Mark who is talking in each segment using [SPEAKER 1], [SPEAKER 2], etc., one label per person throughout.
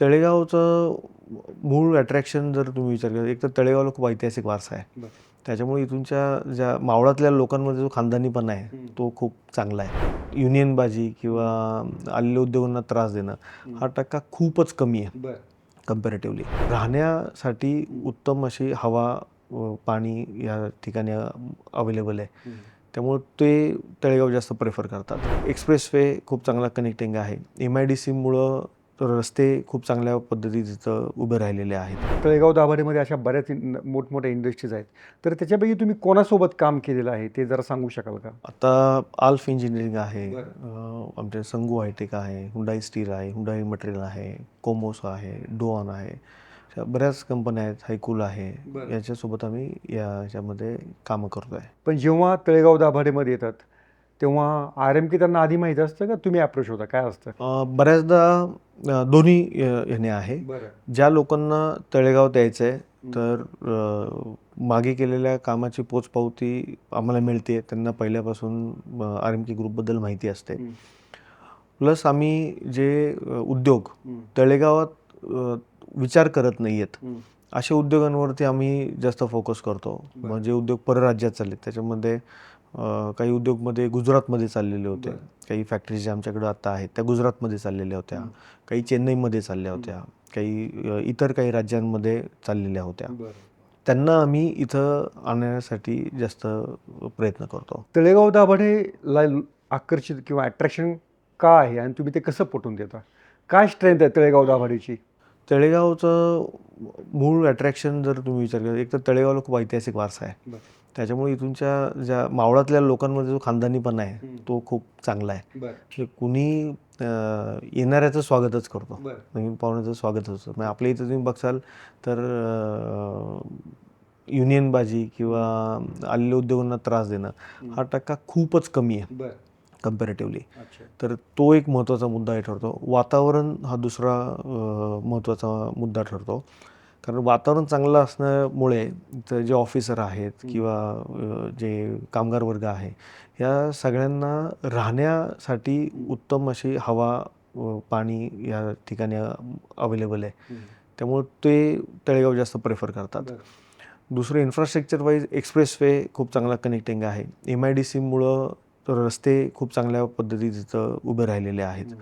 [SPEAKER 1] तळेगावचं मूळ अट्रॅक्शन जर तुम्ही विचार केला एक तर तळेगावला खूप ऐतिहासिक वारसा आहे. त्याच्यामुळे इथूनच्या ज्या मावळातल्या लोकांमध्ये जो खानदानीपणा आहे तो खूप चांगला आहे. युनियनबाजी किंवा आलेल्या उद्योगांना त्रास देणं हा टक्का खूपच कमी आहे. कम्पॅरेटिव्हली राहण्यासाठी उत्तम अशी हवा व पाणी या ठिकाणी अवेलेबल आहे. त्यामुळे ते तळेगाव जास्त प्रेफर करतात. एक्सप्रेस वे खूप चांगला कनेक्टिंग आहे. एम आय डी सीमुळं रस्ते खूप चांगल्या पद्धतीत तिथं उभे राहिलेले आहेत.
[SPEAKER 2] तळेगाव दाभाडेमध्ये अशा बऱ्याच इन- मोठमोठ्या इंडस्ट्रीज आहेत. तर त्याच्यापैकी तुम्ही कोणासोबत काम केलेलं आहे? ते जरा सांगू शकाल का?
[SPEAKER 1] आता आल्फ इंजिनिअरिंग आहे
[SPEAKER 2] बरं.
[SPEAKER 1] अं, आमचे संगू हायटेक आहे हुंडाई स्टील आहे हुंडाई मटेरियल आहे कोमोस आहे डोऑन आहे. अशा बऱ्याच कंपन्या आहेत हायकूल आहे. याच्यासोबत आम्ही या ह्याच्यामध्ये कामं करतो आहे
[SPEAKER 2] पण जेव्हा तळेगाव दाभाडेमध्ये येतात तेव्हा आर एम के त्यांना आधी माहीत असतं का? तुम्ही अप्रोच होता. काय असतं?
[SPEAKER 1] बऱ्याचदा दोन्ही ह्याने आहे. ज्या लोकांना तळेगाव द्यायचं आहे तर मागे केलेल्या कामाची पोचपावती आम्हाला मिळते. त्यांना पहिल्यापासून आर एम के ग्रुपबद्दल माहिती असते. प्लस आम्ही जे उद्योग तळेगावात विचार करत नाही आहेत अशा उद्योगांवरती आम्ही जास्त फोकस करतो. म्हणजे उद्योग परराज्यात चालले त्याच्यामध्ये काही उद्योगमध्ये गुजरातमध्ये चाललेले होते. काही फॅक्टरीज ज्या आमच्याकडे आता आहेत त्या गुजरातमध्ये चाललेल्या होत्या. काही चेन्नईमध्ये चालल्या होत्या. काही इतर काही राज्यांमध्ये चाललेल्या होत्या. त्यांना आम्ही इथं आणण्यासाठी जास्त प्रयत्न करतो.
[SPEAKER 2] तळेगाव दाभाडेला आकर्षित किंवा अट्रॅक्शन का आहे? आणि तुम्ही ते कसं पटवून देता? काय स्ट्रेंथ आहे तळेगाव दाभाडेची
[SPEAKER 1] तळेगावचं मूळ अट्रॅक्शन जर तुम्ही विचार केला एक तर तळेगावला खूप ऐतिहासिक वारसा आहे. त्याच्यामुळे इथूनच्या ज्या मावळातल्या लोकांमध्ये जो खानदानीपणा आहे. तो खूप चांगला आहे. म्हणजे कुणी येणाऱ्याचं स्वागतच करतो. नवीन पाहुण्याचं स्वागतच असतं म्हणजे आपल्या इथं तुम्ही बघसाल तर अं, युनियनबाजी किंवा आलेल्या उद्योगांना त्रास देणं हा टक्का खूपच कमी आहे. कम्पॅरेटिव्हली तर तो एक महत्त्वाचा मुद्दा हे ठरतो. वातावरण हा दुसरा महत्त्वाचा मुद्दा ठरतो. कारण वातावरण चांगलं असण्यामुळे इथं जे ऑफिसर आहेत किंवा जे कामगार वर्ग आहे या सगळ्यांना राहण्यासाठी उत्तम अशी हवा पाणी या ठिकाणी अवेलेबल आहे. त्यामुळे ते तळेगाव जास्त प्रेफर करतात. दुसरं इन्फ्रास्ट्रक्चर वाईज एक्सप्रेस वे खूप चांगला कनेक्टिंग आहे. एम आय डी सीमुळं रस्ते खूप चांगल्या पद्धतीत तिथं उभे राहिलेले आहेत.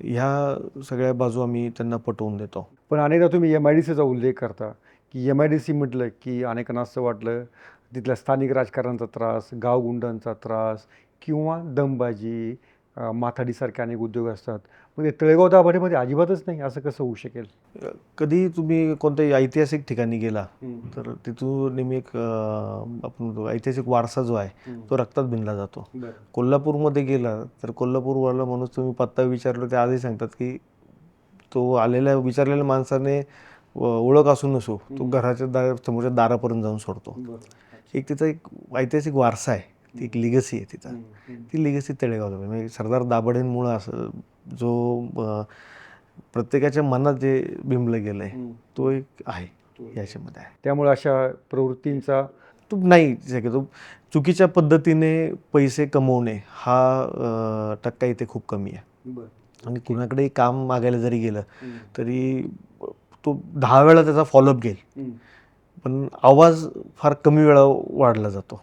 [SPEAKER 1] ह्या सगळ्या बाजू आम्ही त्यांना पटवून देतो.
[SPEAKER 2] पण अनेकदा तुम्ही एम आय डी सीचा उल्लेख करता की एम आय डी सी म्हटलं की अनेकांना असं वाटलं तिथल्या स्थानिक राजकारणाचा त्रास गावगुंडांचा त्रास किंवा दमबाजी माथाडीसारखे अनेक उद्योग असतात. मग ते तळेगाव दाभाडेमध्ये अजिबातच नाही असं कसं होऊ शकेल?
[SPEAKER 1] कधी तुम्ही कोणत्याही ऐतिहासिक ठिकाणी गेला तर तिथून नेहमी एक आपण ऐतिहासिक वारसा जो आहे तो रक्तात भिनला जातो. कोल्हापूरमध्ये गेला तर कोल्हापूरवाला माणूस तुम्ही पत्ता विचारलं ते आधी सांगतात की तो आलेल्या विचारलेल्या माणसाने ओळख असू नसो तो घराच्या दार समोरच्या दारापर्यंत जाऊन सोडतो. एक तिथं एक ऐतिहासिक वारसा आहे. ती एक लिगसी आहे तिथं ती लिगसी तळेगावला आहे. म्हणजे सरदार दाभाडेंमुळं असं जो प्रत्येकाच्या मनात जे बिंबलं गेलं आहे तो एक आहे याच्यामध्ये आहे.
[SPEAKER 2] त्यामुळे अशा प्रवृत्तींचा
[SPEAKER 1] तो नाही शक्यतो चुकीच्या पद्धतीने पैसे कमवणे हा टक्का इथे खूप कमी आहे. आणि कुणाकडे काम मागायला जरी गेलं तरी तो दहा वेळा त्याचा फॉलोअप घेईल. पण आवाज फार कमी वेळा वाढला जातो.